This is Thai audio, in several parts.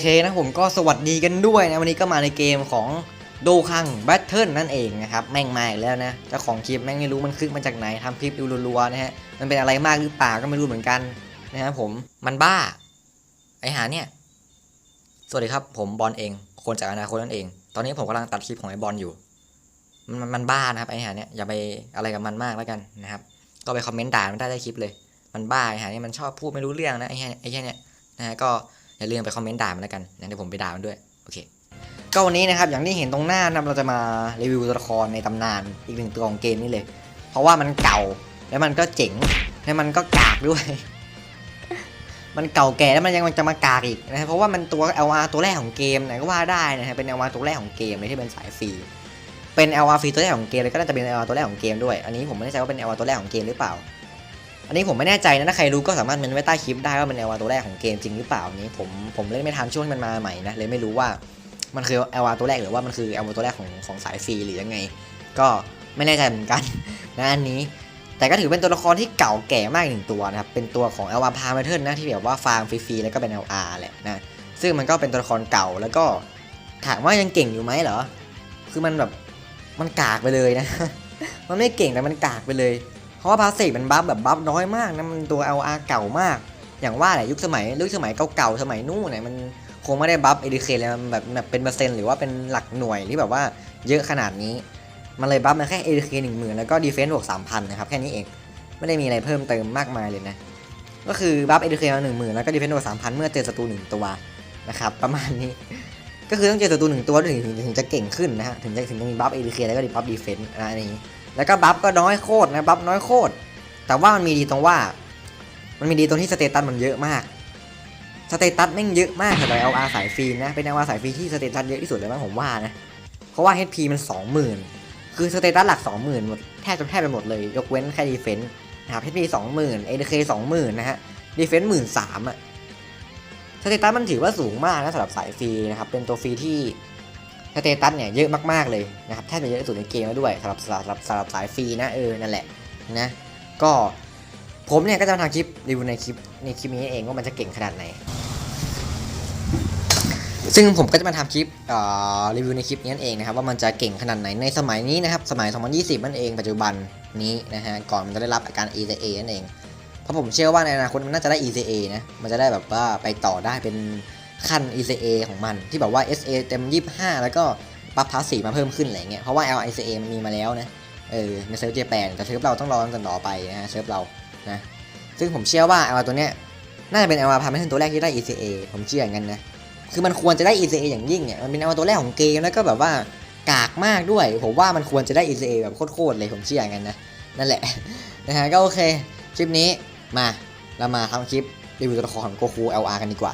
เคนะผมก็สวัสดีกันด้วยนะ วันนี้ก็มาในเกมของโดคังแบทเทิลนั่นเองนะครับ แม่งมาอีกแล้วนะเจ้าของคลิปแม่งไม่รู้มันคลิกมาจากไหนทำคลิปดูรัวๆนะฮะ มันเป็นอะไรมากหรือเปล่าก็ไม่รู้เหมือนกันนะครับผมมันบ้า ไอหาเนี่ย สวัสดีครับ ผมบอลเอง คนจากอนาคตนั่นเอง ตอนนี้ผมกำลังตัดคลิปของไอบอลอยู่ มันมันบ้านะครับไอหาเนี่ยอย่าไปอะไรกับมันมากแล้วกันนะครับ ก็ไปคอมเมนต์ด่ามันได้ใต้คลิปเลย มันบ้าไอหาเนี่ยมันชอบพูดไม่รู้เรื่องนะไอแค่ไอแค่เนี่ยนะฮะก็ อย่าลืมไปคอมเมนต์ด่ามันแล้วกันนะเดี๋ยวผมไปด่ามันด้วยโอเคก็วันนี้นะครับอย่างที่เห็นตรงหน้านะครับเราจะมารีวิวตัวละครในตำนานอีกหนึ่งตัวของเกมนี้เลย เพราะว่ามันเก่าแล้วมันก็เจ๋งแล้วมันก็กากด้วย มันเก่าแก่แล้วมันยังมันจะมากากอีกนะเพราะว่ามันตัว LR ตัวแรกของเกมไหนก็ว่าได้นะฮะเป็น LR ตัวแรกของเกมเลยที่เป็นสายฟรีเป็น LR ฟรีตัวแรกของเกมเลยก็น่าจะเป็น LR ตัวแรกของเกมด้วย อันนี้ผมไม่แน่ใจว่าเป็น LR ตัวแรกของเกมหรือเปล่า อันนี้ผมไม่แน่ใจนะถ้าใครรู้ก็สามารถเมนไว้ใต้คลิปได้ว่ามันเป็น LR ตัวแรกของเกมจริงหรือเปล่านี้ผมผมเล่นไม่ทันช่วงที่มันมาใหม่นะเลยไม่รู้ว่ามันคือ LR ตัวแรกหรือว่ามันคือ LR ตัวแรกของของสายฟรีหรือยังไง ก็ไม่แน่ใจเหมือนกันนะอันนี้แต่ก็ถือเป็นตัวละครที่เก่าแก่มากหนึ่งตัวนะครับ เป็นตัวของ LR p a r m a t e r นะที่แบบว่าฟาร์มฟรีๆแล้วก็เป็น LR แหละนะ ซึ่งมันก็เป็นตัวละครเก่าแล้วก็ถามว่ายังเก่งอยู่ไหมเหรอ คือมันแบบมันกากไปเลยนะ มันไม่เก่งแต่มันกากไปเลย เพราะว่าพาสซีฟมันบัฟแบบบัฟน้อยมากนะมันตัว LR เก่ามาก อย่างว่าแหละยุคสมัยยุคสมัยเก่าๆสมัยนู้นเนี่ยมันคงไม่ได้บัฟเอดีเคเลยมันแบบแบบเป็นเปอร์เซ็นต์หรือว่าเป็นหลักหน่วยที่แบบว่าเยอะขนาดนี้ มันเลยบัฟมาแค่เอดีเคหนึ่งหมื่นแล้วก็ดีเฟนซ์บวกสามพันนะครับแค่นี้เองไม่ได้มีอะไรเพิ่มเติมมากมายเลยนะก็คือบัฟเอดีเคมาหนึ่งหมื่นแล้วก็ดีเฟนซ์บวกสามพันเมื่อเจอศัตรูหนึ่งตัวนะครับประมาณนี้ก็คือต้องเจอศัตรูหนึ่งตัวถึงถึงจะเก่งขึ้นนะฮะถึงจะถึงจะมีบัฟเอดีเคแล้วก็ดีบัฟดีเฟนซ์อะไรอย่างนี้ แล้วก็บัฟก็น้อยโคตรนะบัฟน้อยโคตร แต่ว่ามันมีดีตรงว่า มันมีดีตรงที่สเตตัสมันเยอะมาก สเตตัสแม่งเยอะมากสำหรับ LR สายฟรีนะ เป็น LR สายฟรีที่สเตตัสเยอะที่สุดเลยมั้งผมว่านะ เพราะว่า HP มัน20,000 คือสเตตัสหลัก 20,000หมดแทบจะแทบไปหมดเลย ยกเว้นแค่ดีเฟนส์นะครับ HP 20,000 ADK 20,000นะฮะ ดีเฟนส์13,000อะสเตตัสมันถือว่าสูงมากนะสำหรับสายฟรีนะครับ เป็นตัวฟรีที่ สเตตัสเนี่ยเยอะมากๆเลยนะครับแทบจะเยอะที่สุดในเกมแล้วด้วยสำหรับสำหรับสำหรับสายฟรีนะเออนั่นแหละนะก็ผมเนี่ยก็จะมาทำคลิปรีวิวในคลิปในคลิปนี้เองว่ามันจะเก่งขนาดไหน ซึ่งผมก็จะมาทำคลิปอ่อรีวิวในคลิปนี้นั่นเองนะครับว่ามันจะเก่งขนาดไหนในสมัยนี้นะครับสมัย 2020 นั่นเอง ปัจจุบันนี้นะฮะก่อนมันจะได้รับอาการ ECA นั่นเองเพราะผมเชื่อว่าในอนาคตมันน่าจะได้ ECA นะมันจะได้แบบว่าไปต่อได้เป็น ขั้น ECA ของมันที่แบบว่า SA เต็ม 25 แล้วก็ปรับพาสสีมาเพิ่มขึ้นอะไรเงี้ยเพราะว่า LICA มันมีมาแล้วนะเออในเซิร์ฟเจแปนแต่เซิร์ฟเราต้องรอกันต่อไปนะฮะเซิร์ฟเรานะซึ่งผมเชื่อว่า LR ตัวเนี้ยน่าจะเป็น LR พาไม่ถึงตัวแรกที่ได้ ECA ผมเชื่ออย่างนั้นนะคือมันควรจะได้ ECA อย่างยิ่งเนี่ยมันเป็น LR ตัวแรกของเกมแล้วก็แบบว่ากากมากด้วย ผมว่ามันควรจะได้ ECA แบบโคตรๆเลยผมเชื่ออย่างนั้นนะนั่นแหละนะฮะก็โอเคคลิปนี้มาเรามาทำคลิปรีวิวตัวละครของโกคู LR กันดีกว่า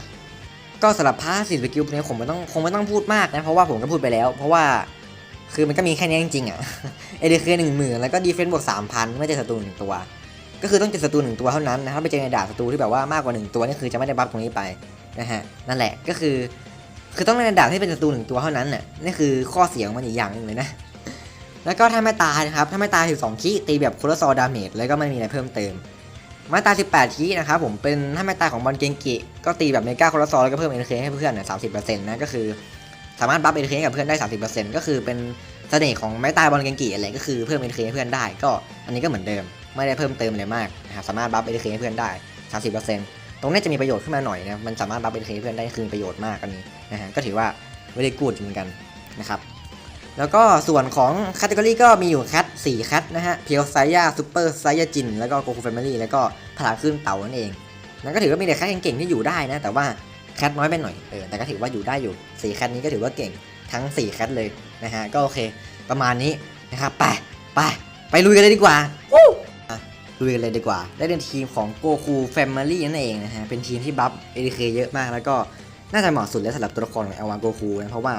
ก็สำหรับพาสซีฟสกิลเนี้ยผมไม่ต้องคงไม่ต้องพูดมากนะ เพราะว่าผมก็พูดไปแล้ว เพราะว่าคือมันก็มีแค่นี้จริงๆอะเอเดเคหนึ่งหมื่นแล้วก็ดีเฟนซ์บวกสามพันไม่เจอศัตรูหนึ่งตัว ก็คือต้องเจอศัตรูหนึ่งตัวเท่านั้นนะถ้าไปเจอในดาบศัตรูที่แบบว่ามากกว่าหนึ่งตัวนี่คือจะไม่ได้บัฟตรงนี้ไปนะฮะนั่นแหละก็คือ คือต้องเล่นในดาบที่เป็นศัตรูหนึ่งตัวเท่านั้นน่ะนี่คือข้อเสียของมันอีกอย่างหนึ่งเลยนะแล้วก็ถ้าไม่ตายนะครับถ้าไม่ตายถึงสองคีตีแบบโคลอสซอดาเมจแล้วก็ไม่มีอะไรเพิ่มเติม มาตา 18คีนะครับผมเป็นถ้าไม่ตาของบอลเกงกิก็ตีแบบเมกาคลอสซอแล้วก็เพิ่มเอเคให้เพื่อนเนี่ยสามสิบเปอร์เซ็นต์นะก็คือ สามารถบัฟเอเคกับเพื่อนได้สามสิบเปอร์เซ็นต์ก็คือเป็นเสน่ห์ของไม้ตายบอลเกงกีอะไรก็คือเพิ่มเอทีให้เพื่อนได้ก็อันนี้ก็เหมือนเดิมไม่ได้เพิ่มเติมอะไรมากนะครับสามารถบัฟเอทีให้เพื่อนได้30%ตรงนี้จะมีประโยชน์ขึ้นมาหน่อยนะมันสามารถบัฟเอทีให้เพื่อนได้คือมีประโยชน์มากอันนี้นะฮะก็ถือว่าไม่ได้กูดเหมือนกันนะครับ แล้วก็ส่วนของค a ต e ก o r y ก็มีอยู่แคท4แคทนะฮะ เพียวไซยาซูเปอร์ไซยาจิน แล้วก็โกคูแฟมิลี่ แล้วก็พลังขึ้นเต่านั่นเอง นั่นก็ถือว่ามีแต่แคทเก่งๆที่อยู่ได้นะ แต่ว่าแคทน้อยไปหน่อย เออ แต่ก็ถือว่าอยู่ได้อยู่สี่แคทนี้ก็ถือว่าเก่งทั้ง4แคทเลยนะฮะ ก็โอเค ประมาณนี้นะครับ ไป ไป ไปลุยกันเลยดีกว่าวู้ลุยกันเลยดีกว่า ได้เป็นทีมของโกคูแฟมิลี่นั่นเองนะฮะ เป็นทีมที่บัฟเอดีเคเยอะมาก แล้วก็น่าจะเหมาะสุดแล้วสำหรับตัวละครของเอลวานโกคูนะ เพราะว่า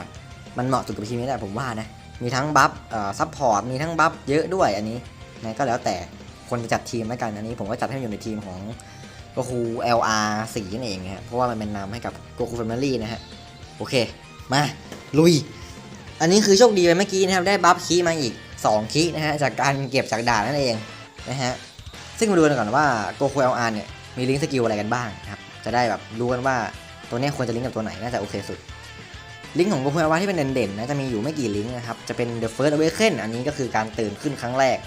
มันเหมาะสุดกับทีมนี้แหละผมว่านะ มีทั้งบัฟเอ่อซัพพอร์ต มีทั้งบัฟเยอะด้วยอันนี้นะก็แล้วแต่คนจะจัดทีมแล้วกันอันนี้ ผมก็จัดให้อยู่ในทีมของโกคู LR 4นั่นเองนะฮะเพราะว่ามันเป็นนามให้กับโกคูแฟมิลี่นะฮะ โอเค มา ลุย อันนี้คือโชคดีไปเมื่อกี้นะครับ ได้บัฟคีมาอีก 2คีนะฮะ จากการเก็บจากด่านนั่นเองนะฮะ ซึ่งมาดูกันก่อนว่าโกคูเอลอาร์เนี่ย มีลิงก์สกิลอะไรกันบ้างนะครับ จะได้แบบรู้กันว่าตัวนี้ควรจะลิงก์กับตัวไหนน่าจะโอเคสุด ลิงก์ของโกคูอาวาที่เป็นเด่นๆนะจะมีอยู่ไม่กี่ลิงก์นะครับ จะเป็น The First Awaken อันนี้ก็คือการตื่นขึ้นครั้งแรก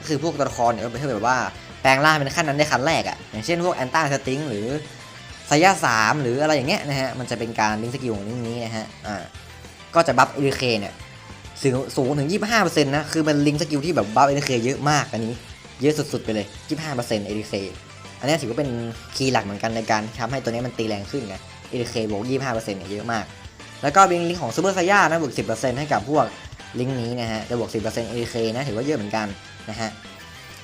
ก็คือพวกตัวละครเนี่ยก็เป็นแบบว่าแปลงร่างเป็นขั้นนั้นได้ขั้นแรกอะ่ะอย่างเช่นพวกแอนต้าสติงหรือไซยาสามหรืออะไรอย่างเงี้ยนะฮะมันจะเป็นการลิงก์สกิลของลิงก์นี้นะฮะอ่าก็จะบัฟเอเคเนี่ยสูงสูงถึง 25%นะคือมันลิงก์สกิลที่แบบบัฟเอเคเยอะมากอันนี้ เยอะสุดๆไปเลย 25%เอเคอันนี้ถือว่าเป็นคีย์หลักเหมือนกันในการทำให้ตัวนี้มันตีแรงขึ้นไงเอเคบวก25%เนี่ยเยอะมาก แล้วก็เป็นลิงก์ของซูเปอร์ไซย่านะบวก10%ให้กับพวกลิงก์นี้นะฮะจะบวก 10% ADK นะถือว่าเยอะเหมือนกันนะฮะ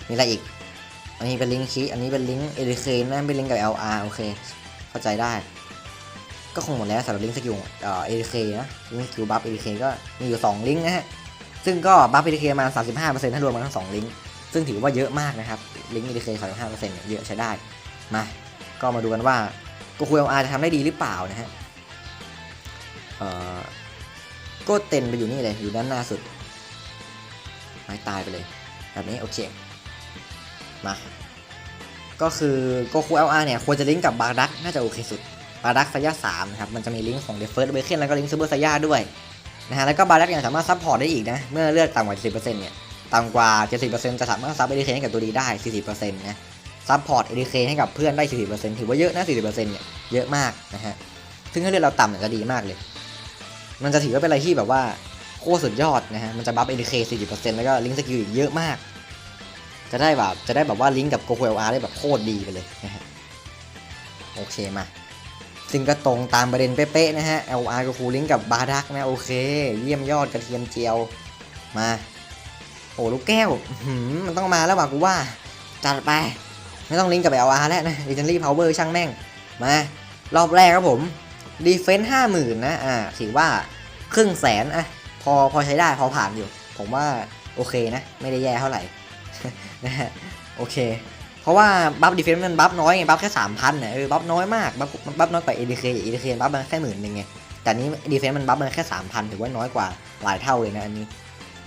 มีอะไรอีก อันนี้เป็นลิงก์คีอันนี้เป็นลิงก์ ADK นะเป็นลิงก์กับ LR โอเค เข้าใจได้ ก็คงหมดแล้วสำหรับลิงก์สกิลเอ่อ ADK นะลิงก์สกิลบัฟ ADK ก็มีอยู่ 2 ลิงก์นะฮะซึ่งก็บัฟ ADK มา 35%ถ้ารวมกันทั้ง2ลิงก์ซึ่งถือว่าเยอะมากนะครับลิงก์ ADK 35%เนี่ยเยอะใช้ได้มาก็มาดูกันว่าโกคู LR จะทำได้ดีหรือเปล่านะฮะ โก็เต็นไปอยู่นี่เลย อยู่ด้านหน้าสุด ไม้ตายไปเลย แบบนี้โอเค มา ก็คือโกคู LR เนี่ย ควรจะลิงก์กับบาร์ดักน่าจะโอเคสุด บาร์ดักไซย่าสามนะครับ มันจะมีลิงก์ของเดฟเฟิร์สเบเคนแล้วก็ลิงก์ซูเปอร์ไซย่าด้วยนะฮะ แล้วก็บาร์ดักยังสามารถซัพพอร์ตได้อีกนะ เมื่อเลือดต่ำกว่า70%เนี่ยต่ำกว่า 70%จะสามารถซับเอดีเคให้กับตัวดีได้ 40%นะซัพพอร์ตเอดีเคให้กับเพื่อนได้ 40%ถือว่าเยอะนะ 40%เนี่ย เยอะมากนะฮะ ซึ่งถ้าเลือดเราต่ำเนี่ยจะดีมากเลย มันจะถือว่าเป็นอะไรที่แบบว่าโคตรสุดยอดนะฮะ มันจะบัฟ ADK 40%แล้วก็ลิงก์สกิลอีกเยอะมาก จะได้แบบจะได้แบบว่าลิงก์กับโกโ l r ได้แบบโคตรดีไปเลยนะฮะ โอเคมาซึ่งก็ตรงตามประเด็นเป๊ะๆนะฮะ LR ก็คูลิงก์กับบาดักนะโอเค เยี่ยมยอดกระเทียมเจียวมา โอ้ลูกแก้วมันต้องมาแล้วว่ะกูว่า จัดไป ไม่ต้องลิงก์กับ LR แล้วนะ Legendary Power ช่างแม่ง มา รอบแรกครับผม ดีเฟนซ์ห้าหมื่นนะ อ่า ถือว่าครึ่งแสนอะพอพอใช้ได้พอผ่านอยู่ ผมว่าโอเคนะ ไม่ได้แย่เท่าไหร่นะฮะโอเค เพราะว่าบัฟดีเฟนซ์มันบัฟน้อยไงบัฟแค่สามพันเนี่ยเออบัฟน้อยมากบัฟบัฟน้อยกว่า ADK ADK บัฟมันแค่หมื่นหนึ่งไงแต่นี้ดีเฟนซ์มันบัฟมันแค่สามพันถือว่าน้อยกว่าหลายเท่าเลยนะอันนี้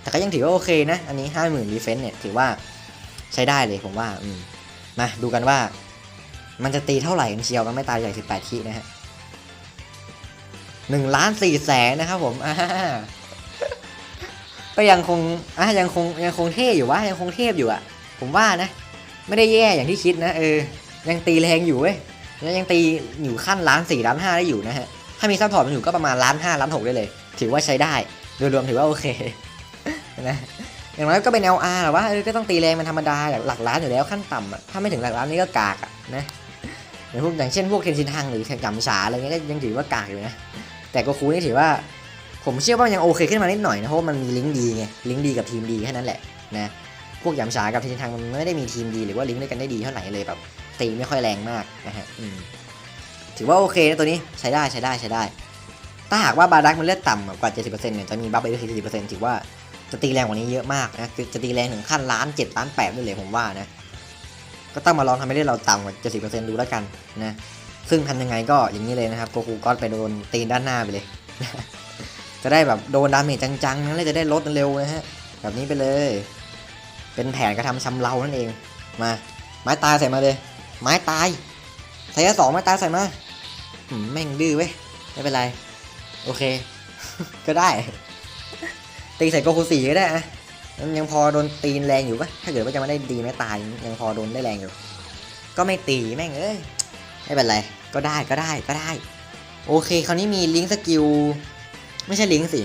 แต่ก็ยังถือว่าโอเคนะอันนี้ห้าหมื่นดีเฟนซ์เนี่ยถือว่าใช้ได้เลยผมว่าอืมมาดูกันว่า มันจะตีเท่าไหร่กันเชียวมันไม่ตายใหญ่สิบแปดทีนะฮะ หนึ่งล้านสี่แสนนะครับผมอ่าก็ยังคงอะยังคงยังคงเท่อยู่วะยังคงเทพอยู่อะผมว่านะ ไม่ได้แย่อย่างที่คิดนะเออ ยังตีแรงอยู่เว้ยแล้วยังตีอยู่ขั้นล้านสี่ล้านห้าได้อยู่นะฮะ ถ้ามีซัพพอร์ตมันอยู่ก็ประมาณล้านห้าล้านหกได้เลย ถือว่าใช้ได้ โดยรวมถือว่าโอเคนะอย่างน้อยก็เป็น LR หรอว่าเออก็ต้องตีแรงมันธรรมดาหลักล้านอยู่แล้วขั้นต่ำอะถ้าไม่ถึงหลักล้านนี่ก็กากอะนะอย่างพวกอย่างเช่นพวกเคนชินทังหรือแข่งกำฉาอะไรเงี้ยก็ยังถือว่ากากอยู่นะ แต่โก็คูนี่ถือว่า ผมเชื่อว่ายังโอเคขึ้นมานิดหน่อยนะเพราะมันมีลิงก์ดีไงลิงก์ดีกับทีมดีแค่นั้นแหละนะพวกยำฉากับเคนชินทังมันไม่ได้มีทีมดีหรือว่าลิงก์ด้วยกันได้ดีเท่าไหร่เลยแบบตีไม่ค่อยแรงมากนะฮะถือว่าโอเคนะตัวนี้ใช้ได้ใช้ได้ใช้ได้ ถ้าหากว่าบาดักมันเลือดต่ำกว่า 70%เนี่ยจะมีบัฟไปด้วย40%ถือว่าจะตีแรงกว่านี้เยอะมากนะจะตีแรงถึงขั้นล้าน7ล้าน8ด้วยเลยผมว่านะก็ต้องมาลองทำให้เล่นเราต่ำกว่า70%ดูแล้วกันนะ ซึ่งทำยังไงก็อย่างนี้เลยนะครับโกคูก็ไปโดนตีนด้านหน้าไปเลย จะได้แบบโดนดาเมจจังๆนะแล้วจะได้ลดเร็วนะฮะแบบนี้ไปเลย เป็นแผนกระทำชำเรานั่นเองมาไม้ตายใส่มาเลย ไม้ตายใส่สองไม้ตายใส่มาหืมแม่งดื้อเว้ยไม่เป็นไร โอเค ก็ได้ ตีใส่โกคูสี่ก็ได้อะมันยังพอโดนตีนแรงอยู่ปะถ้าเกิดว่าจะไม่ได้ดีไม่ตายยังพอโดนได้แรงอยู่ ก็ไม่ตีแม่งเอ้ย ไม่เป็นไรก็ได้ก็ได้ก็ได้ โอเคคราวนี้มีลิงก์สกิลไม่ใช่ลิงก์สิ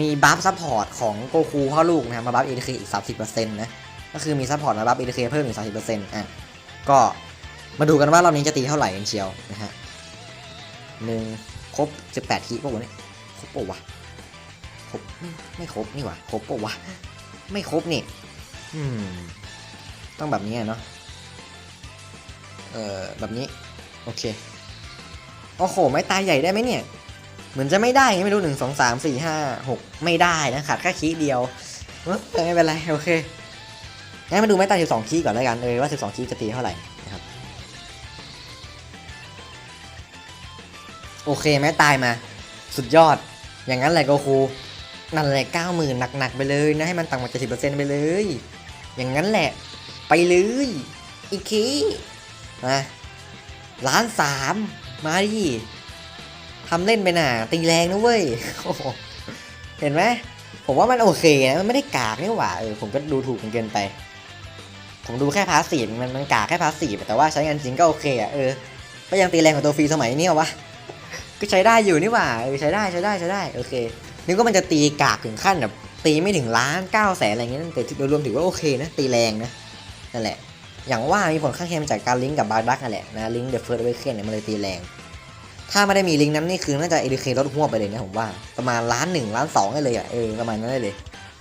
มีบัฟซัพพอร์ตของโกคูพ่อลูกนะมาบัฟเอ k อีก30%นต์นะก็คือมีซัพพอร์ตมาบัฟเอ k เพิ่มอีก30%อะก็มาดูกันว่ารอบนี้จะตีเท่าไหร่กันเชียวนะฮะหนึ่งครบ18ทีป่ะวะเนี่ยครบป่ะวะครบไม่ไม่ครบนี่หว่าครบป่ะวะไม่ครบนี่อืมต้องแบบนี้เนาะเอ่อแบบนี้ โอเค โอ้โห ไม่ตายใหญ่ได้ไหมเนี่ย เหมือนจะไม่ได้ไม่รู้หนึ่งสองสามสี่ห้าหกไม่ได้นะขาดแค่คีเดียวเอ้ยแต่ไม่เป็นไร โอเค งั้นมาดูไม้ตายสิบสองคีก่อนแล้วกันเออว่าสิบสองคีจะตีเท่าไหร่นะครับ โอเค ไม้ตายมา สุดยอด อย่างนั้นแหละโกคูนั่นแหละเก้าหมื่นหนักๆไปเลยนะให้มันต่ำกว่าเจ็ดสิบเปอร์เซ็นต์ไปเลย อย่างนั้นแหละ ไปเลย อีกคีมา ล้านสามมาดิทำเล่นไปน่าตีแรงนะเว้ยเห็นไหมผมว่ามันโอเคนะมันไม่ได้กากนี่หว่าเออผมก็ดูถูกมันเกินไป ผมดูแค่พาสีมันมันกากแค่พาสีแต่ว่าใช้งานจริงก็โอเคอะเออก็ยังตีแรงกว่าตัวฟรีสมัยนี้วะก็ใช้ได้อยู่นี่หว่าเออใช้ได้ใช้ได้ใช้ได้โอเคนึกว่ามันจะตีกากถึงขั้นแบบตีไม่ถึงล้านเก้าแสนอะไรเงี้ยแต่โดยรวมถือว่าโอเคนะตีแรงนะนั่นแหละ อย่างว่ามีผลข้างเคียงจากการลิงก์กับบาร์ดักนั่นแหละนะลิงก์เดอะเฟิร์สเวเคนเนี่ยมันเลยตีแรง ถ้าไม่ได้มีลิงก์นั้นนี่คือน่าจะเอ k เคลดหัวไปเลยนะผมว่าประมาณล้านหนึ่งล้านสองได้เลยอะเออประมาณนั้นได้เลย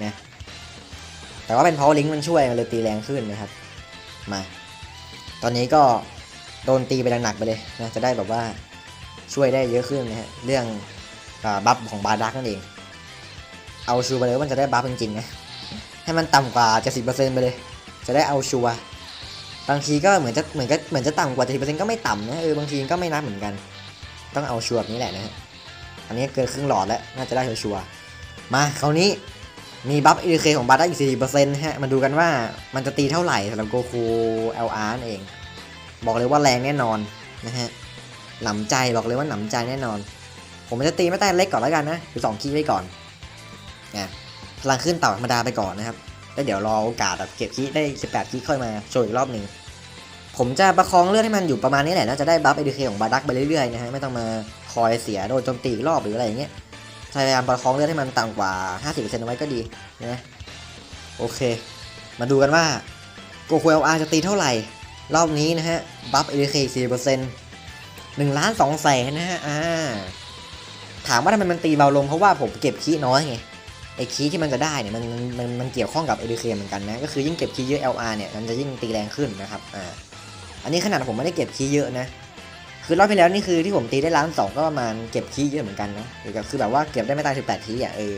นะแต่ว่าเป็นเพราะลิงก์มันช่วยมันเลยตีแรงขึ้นนะครับมาตอนนี้ก็โดนตีไปหนักๆไปเลยนะจะได้แบบว่าช่วยได้เยอะขึ้นนะฮะเรื่องอบัฟของบาร์ดักนั่นเอง เอาชูไปเลยว่ามันจะได้บัฟจริงๆนะให้มันต่ำกว่า70%ไปเลย จะได้เอาชัวร์ บางทีก็เหมือนจะเหมือนก็เหมือนจะต่ำกว่า70%ก็ไม่ต่ำนะเออบางทีก็ไม่นับเหมือนกัน ต้องเอาชัวร์แบบนี้แหละนะฮะอันนี้เกินครึ่งหลอดแล้วน่าจะได้ชัวร์มาคราวนี้มีบัฟเอเคของบัตได้อีก4%ฮะมาดูกันว่ามันจะตีเท่าไหร่สำหรับโกคู LR นั่นเอง บอกเลยว่าแรงแน่นอนนะฮะหนำใจบอกเลยว่าหนำใจแน่นอน ผมจะตีไม่ใต้เล็กก่อนแล้วกันนะคือ2คีไว้ก่อนนะพลังขึ้นเต่าธรรมดาไปก่อนนะครับ แล้วเดี๋ยวรอโอกาสแบบเก็บคีย์ได้ 18คีย์ค่อยมาโชว์อีกรอบหนึ่งผมจะประคองเลือดให้มันอยู่ประมาณนี้แหละน่าจะได้บัฟเอ k เคของบาดักไปเรื่อยๆนะฮะไม่ต้องมาคอยเสียโดนโจมตีอีกรอบหรืออะไรอย่างเงี้ยพยายามประคองเลือดให้มันต่ำกว่า 50%เอาไว้ก็ดีนะโอเค มาดูกันว่าโกคูเอลอาร์จะตีเท่าไหร่ รอบนี้นะฮะบัฟเอ k เค4% 1ล้าน2แสนนะฮะอ่าถามว่าทำไมมันตีเบาลงเพราะว่าผมเก็บคีย์น้อยไง ไอ้คีย์ที่มันจะได้เนี่ยมันมันมันเกี่ยวข้องกับ ADK เคเหมือนกันนะก็คือยิ่งเก็บคีย์เยอะ LR เนี่ยมันจะยิ่งตีแรงขึ้นนะครับอ่าอันนี้ขนาดผมไม่ได้เก็บคีย์เยอะนะคือรอบที่แล้วนี่คือที่ผมตีได้ล้านสองก็ประมาณเก็บคีย์เยอะเหมือนกันนะหรือกับคือแบบว่าเก็บได้ไม่ตายสิบแปดคีย์อะเออ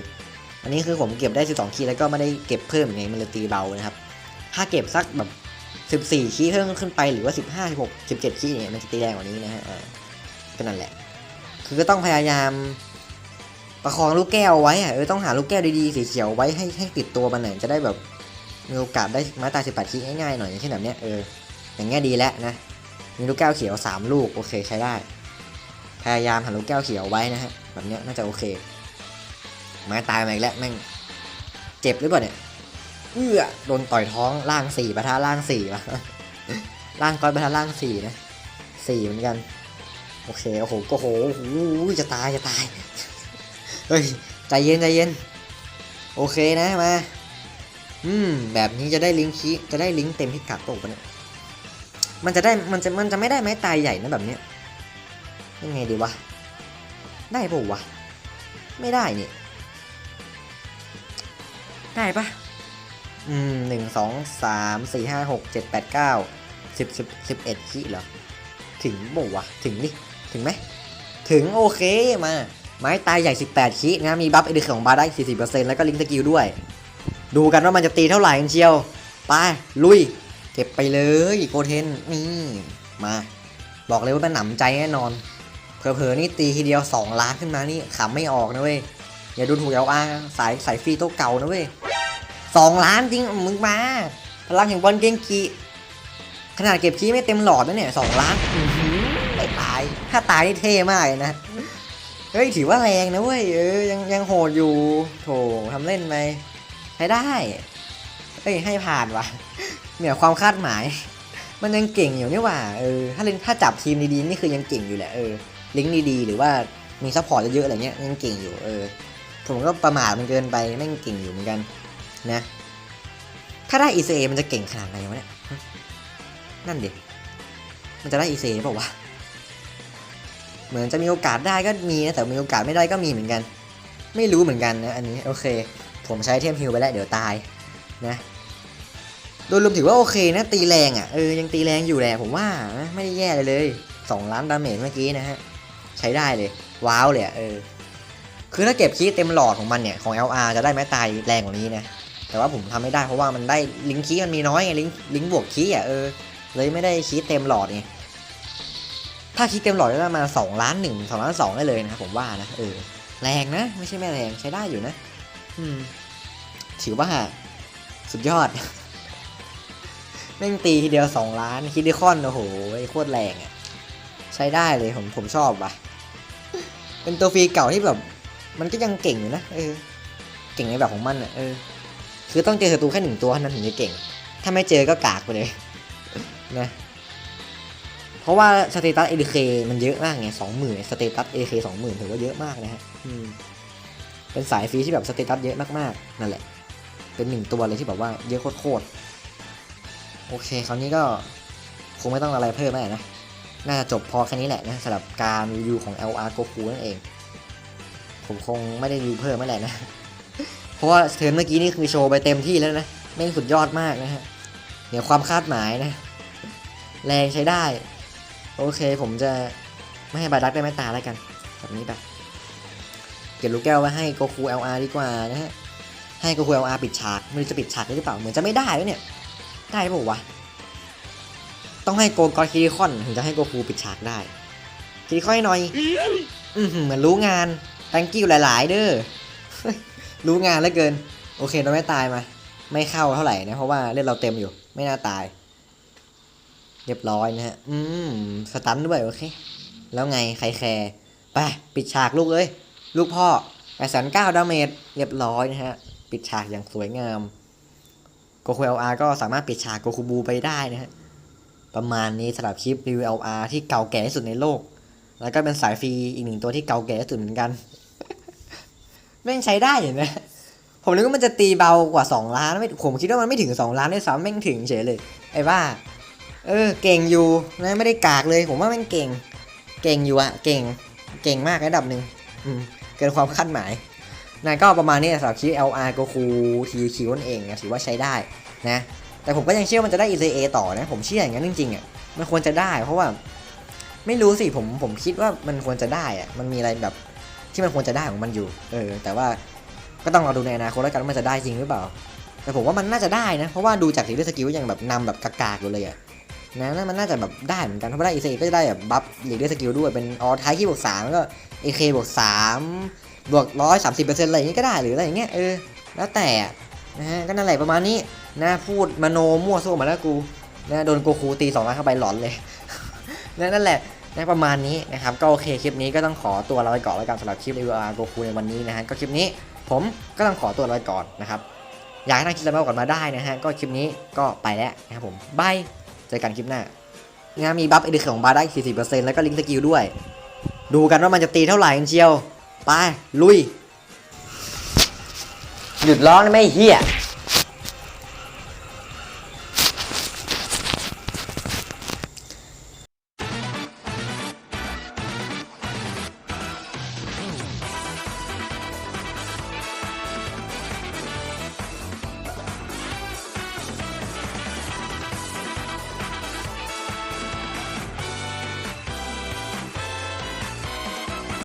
อันนี้คือผมเก็บได้สิบสองคีย์แล้วก็ไม่ได้เก็บเพิ่มไงมันเลยตีเบานะครับถ้าเก็บสักแบบสิบสี่คีย์เพิ่มขึ้นไปหรือว่าสิบห้าสิบหกสิบเจ็ดคีย์เนี่ยมันจะตีแรงกว่านี้นะฮะอ่าก็นั่นแหละ คือก็ต้องพยายาม ประคองลูกแก้วไว้อะเออต้องหาลูกแก้วดีๆสีเขียวไว้ให้ให้ติดตัวมันหน่อยจะได้แบบมีโอกาสได้ไม้ตายสิบแปดคีย์ง่ายๆหน่อยอย่างเช่นแบบเนี้ยเอออย่างเงี้ยดีแล้วนะมีลูกแก้วเขียว3ลูกโอเคใช้ได้ พยายามหาลูกแก้วเขียวไว้นะฮะแบบเนี้ยน่าจะโอเคไม้ตายมาอีกแล้วแม่งเจ็บหรือเปล่าเนี่ยเอื้อโดนต่อยท้องล่างสี่ปะทะล่างสี่ปะล่างก้อยปะทะล่างสี่นะสี่เหมือนกัน โอเคโอ้โหโอ้โหโอ้โหจะตายจะตาย เฮ้ยใจเย็นใจเย็น โอเคนะมา อืม แบบนี้จะได้ลิงก์คีจะได้ลิงก์เต็มพิกัดตกปะเนี่ย มันจะได้ มันจะ มันจะไม่ได้ไม้ตายใหญ่นะแบบเนี้ยยังไงดีวะ ได้ปะวะ ไม่ได้นี่ ได้ปะอืมหนึ่งสองสามสี่ห้าหกเจ็ดแปดเก้าสิบสิบสิบเอ็ดขีเหรอ ถึงปะวะ ถึงนี่ถึงไหม ถึงโอเคมา ไม้ตายใหญ่ 18ขีนะ มีบัฟเอดิของบาร์ได้ 40%แล้วก็ลิงก์สกิลด้วย ดูกันว่ามันจะตีเท่าไหร่กันเชียว ไป ลุย เก็บไปเลยโกเทน นี่ มา บอกเลยว่ามันหนำใจแน่นอน เผลอๆนี่ตีทีเดียว 2 ล้านขึ้นมานี่ขำไม่ออกนะเว้ย อย่าดูถูกเอาอาสายสายฟรีโต๊ะเก่านะเว้ยสองล้านจริงมึงมา พลังแห่งบอลเก่งกีขนาดเก็บคีไม่เต็มหลอดนะเนี่ยสองล้านไม่ตาย ถ้าตายนี่เท่มากเลยนะ เฮ้ยถือว่าแรงนะเว้ยเออยังยังโหดอยู่โถทำเล่นไปใช้ได้เฮ้ยให้ผ่านวะเหนือความคาดหมาย มันยังเก่งอยู่นี่หว่าเออถ้าเล่นถ้าจับทีมดีๆนี่คือยังเก่งอยู่แหละเออลิงก์ดีๆหรือว่ามีซัพพอร์ตเยอะๆอะไรเงี้ยยังเก่งอยู่เออผมก็ประมาทมันเกินไปแม่งเก่งอยู่เหมือนกันนะ ถ้าได้ ECA มันจะเก่งขนาดไหนวะเนี่ยนั่นดิมันจะได้ ECA เปล่าวะ เหมือนจะมีโอกาสได้ก็มีนะแต่มีโอกาสไม่ได้ก็มีเหมือนกัน ไม่รู้เหมือนกันนะอันนี้โอเค ผมใช้เทมฮิลไปแล้วเดี๋ยวตายนะโดยรวมถือว่าโอเคนะตีแรงอะเออยังตีแรงอยู่แหละผมว่านะไม่ได้แย่เลยเลยสองล้านดาเมจเมื่อกี้นะฮะใช้ได้เลย ว้าวเลยอะเออคือถ้าเก็บคีย์เต็มหลอดของมันเนี่ยของ LR จะได้ไม้ตายแรงกว่านี้นะแต่ว่าผมทำไม่ได้เพราะว่ามันได้ลิงก์คีย์มันมีน้อยไงลิงก์ลิงบวกคีย์อะเออเลยไม่ได้คีย์เต็มหลอดไง ถ้าคีย์เต็มหลอดได้ประมาณสองล้านหนึ่งสองล้านสองได้เลยนะผมว่านะเออแรงนะ ไม่ใช่ไม่แรงใช้ได้อยู่นะ อืม ถือว่า สุดยอดแม่งตีทีเดียว2ล้านคิดดิคอนโอ้โหโคตรแรงอะ ใช้ได้เลยผมผมชอบว่ะ เป็นตัวฟรีเก่าที่แบบ มันก็ยังเก่งอยู่นะเออ เก่งในแบบของมันอะเออคือต้องเจอศัตรูแค่หนึ่งตัวเท่านั้นถึงจะเก่ง ถ้าไม่เจอก็กากไปเลย นะ เพราะว่าสเตตัสเอเคมันเยอะมากไงสองหมื่นสเตตัสเอเคสองหมื่นถือว่าเยอะมากนะฮะอืมเป็นสายฟรีที่แบบสเตตัสเยอะมากๆนั่นแหละ เป็นหนึ่งตัวเลยที่แบบว่าเยอะโคตรๆโอเค คราวนี้ก็คงไม่ต้องอะไรเพิ่มแล้วนะ น่าจะจบพอแค่นี้แหละนะสำหรับการรีวิวของ LR Goku นั่นเอง ผมคงไม่ได้รีวิวเพิ่มไม่แหละนะ เพราะว่าเทิร์นเมื่อกี้นี่คือโชว์ไปเต็มที่แล้วนะแม่งสุดยอดมากนะฮะเหนือความคาดหมายนะ แรงใช้ได้ โอเคผมจะไม่ให้บาดักได้ไม่ตาแล้วกันแบบนี้ไปเก็บลูกแก้วไว้ให้โกคู LR ดีกว่านะฮะให้โกคู LR ปิดฉากไม่รู้จะปิดฉากได้หรือเปล่าเหมือนจะไม่ได้แล้วเนี่ยได้เปล่าวะต้องให้โกกอคิริคอนถึงจะให้โกคูปิดฉากได้คิริคอนหน่อยอือเหมือนรู้งาน thank you หลาย ๆ เด้อรู้งานเหลือเกิน โอเคเราไม่ตายมา ไม่เข้าเท่าไหร่นะเพราะว่าเล่นเราเต็มอยู่ไม่น่าตาย เรียบร้อยนะฮะ อืม สตันด้วยโอเค แล้วไงใครแคร์ ไป ปิดฉากลูกเอ้ย ลูกพ่อแปดแสนเก้าดาเมจ เรียบร้อยนะฮะ ปิดฉากอย่างสวยงาม โกคู LR ก็สามารถปิดฉากโกคูบูไปได้นะฮะ ประมาณนี้สำหรับคลิปรีวิว LR ที่เก่าแก่ที่สุดในโลก แล้วก็เป็นสายฟรีอีกหนึ่งตัวที่เก่าแก่ที่สุดเหมือนกัน แม่งใช้ได้เห็นไหมผมนึกว่ามันจะตีเบากว่า 2 ล้านไม่ผมคิดว่ามันไม่ถึง 2 ล้านด้วยซ้ำแม่งถึงเฉยเลย ไอ้บ้า เออเก่งอยู่นะไม่ได้กากเลยผมว่าม่งเก่ง เก่งอยู่อะเก่งเก่งมากระดับหนึ่งเกินความคาดหมายนะก็ประมาณนี้สำหรับคลิป LR ก็คู TQ นั่นเองนะถือว่าใช้ได้นะ แต่ผมก็ยังเชื่อว่ามันจะได้ ECA ต่อนะ ผมเชื่ออย่างนั้นจริงๆอะมันควรจะได้เพราะว่า ไม่รู้สิผมผมคิดว่ามันควรจะได้อะมันมีอะไรแบบที่มันควรจะได้ของมันอยู่ เออ แต่ว่าก็ต้องรอดูในอนาคตแล้วกันว่ามันจะได้จริงหรือเปล่า แต่ผมว่ามันน่าจะได้นะ เพราะว่าดูจากทีดีสกิลยังแบบนำแบบกากๆอยู่เลยอะ นะนั่นมันน่าจะแบบได้เหมือนกันเพราะว่าได้ ECA ก็จะได้แบบบัฟลีดเดอร์สกิลด้วยเป็นออท้ายที่บวกสามแล้วก็ AK บวกสามบวกร้อยสามสิบเปอร์เซ็นต์อะไรอย่างงี้ก็ได้หรืออะไรอย่างเงี้ยเออแล้วแต่นะฮะก็นั่นแหละประมาณนี้นะพูดมโนมั่วซั่วมาแล้วกูนะโดนโกคูตีสองล้านเข้าไปหลอนเลยนะนั่นแหละนะประมาณนี้นะครับก็โอเคคลิปนี้ก็ต้องขอตัวลาไปก่อนแล้วกันสำหรับคลิปรีวิวอาร์โกคูในวันนี้นะฮะก็คลิปนี้ผมก็ต้องขอตัวลาไปก่อนนะครับอยากให้ทางคลิปจะมาก่อนมาได้นะฮะก็คลิปนี้ก็ไปแล้วนะครับผมบาย เจอกันคลิปหน้านะมีบัฟเอเดอร์ของบาร์ได้40%แล้วก็ลิงก์สกิลด้วย ดูกันว่ามันจะตีเท่าไหร่กันเชียว ไป ลุย หยุดร้องนะไม่เฮีย